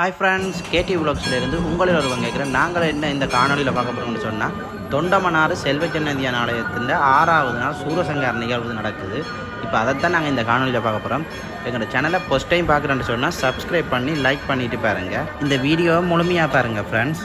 Hi friends கேடி விலாக்ஸ்லேருந்து உங்களில் ஒருவங்க கேட்குறேன் நாங்கள் என்ன இந்த காணொலியில் பார்க்க போகிறோம்னு சொன்னால் தொண்டமனாறு செல்வ ஆலயத்தின் ஆறாவது நாள் சூரசங்கார நிகழ்வு நடக்குது. இப்போ அதைத்தான் நாங்கள் இந்த காணொலியில் பார்க்க போகிறோம் எங்களோட சேனலை ஃபஸ்ட் டைம் பார்க்குறேன்னு சொன்னால் சப்ஸ்கிரைப் பண்ணி லைக் பண்ணிவிட்டு பாருங்கள் இந்த வீடியோவை முழுமையாக பாருங்கள் ஃப்ரெண்ட்ஸ்